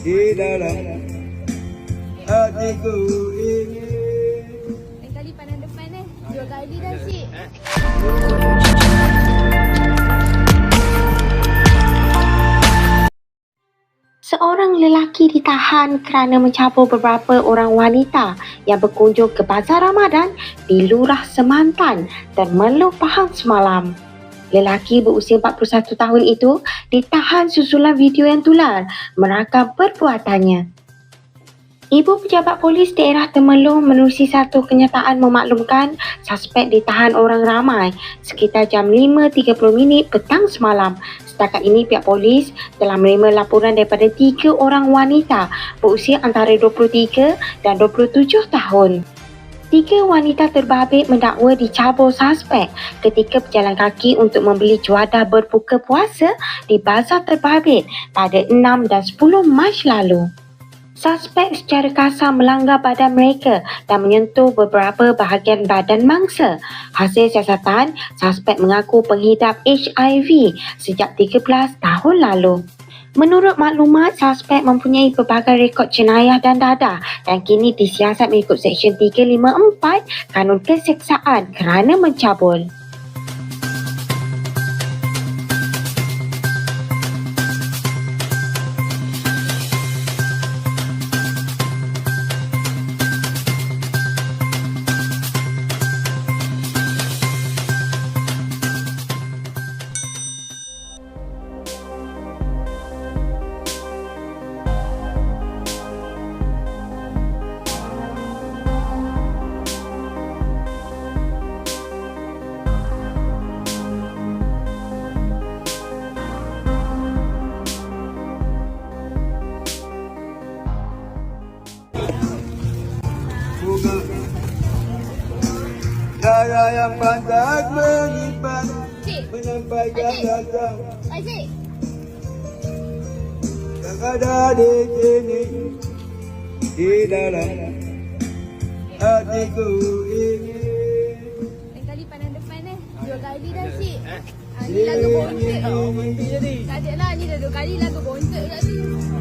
di dalam hatiku ini Lain kali pandang depan eh. Dua kali dah sih. Seorang lelaki ditahan kerana mencabur beberapa orang wanita yang berkunjung ke Bazar Ramadan di Lurah Semantan Termeluh Pahang semalam. Lelaki berusia 41 tahun itu ditahan susulan video yang tular merakam perbuatannya. Ibu pejabat polis daerah Temerloh menerusi satu kenyataan memaklumkan suspek ditahan orang ramai sekitar jam 5.30 minit petang semalam. Setakat ini pihak polis telah menerima laporan daripada tiga orang wanita berusia antara 23 dan 27 tahun. Tiga wanita terbabit mendakwa dicabur suspek ketika berjalan kaki untuk membeli juadah berbuka puasa di Bazar Terbabit pada 6 dan 10 Mac lalu. Suspek secara kasar melanggar badan mereka dan menyentuh beberapa bahagian badan mangsa. Hasil siasatan, suspek mengaku penghidap HIV sejak 13 tahun lalu. Menurut maklumat, suspek mempunyai pelbagai rekod jenayah dan dadah dan kini disiasat mengikut Seksyen 354 Kanun Keseksaan kerana mencabul. Bunga Cara yang pantas menyimpan Cik. Menyampaikan rasa Aziz. Yang ada di sini Di dalam hatiku ini Lain kali pandang depan eh. Dua kali dah sih. Ah, ni lagu bontot tau. Tak ada lah. Ni dah dua kali lagu bontot kat ni.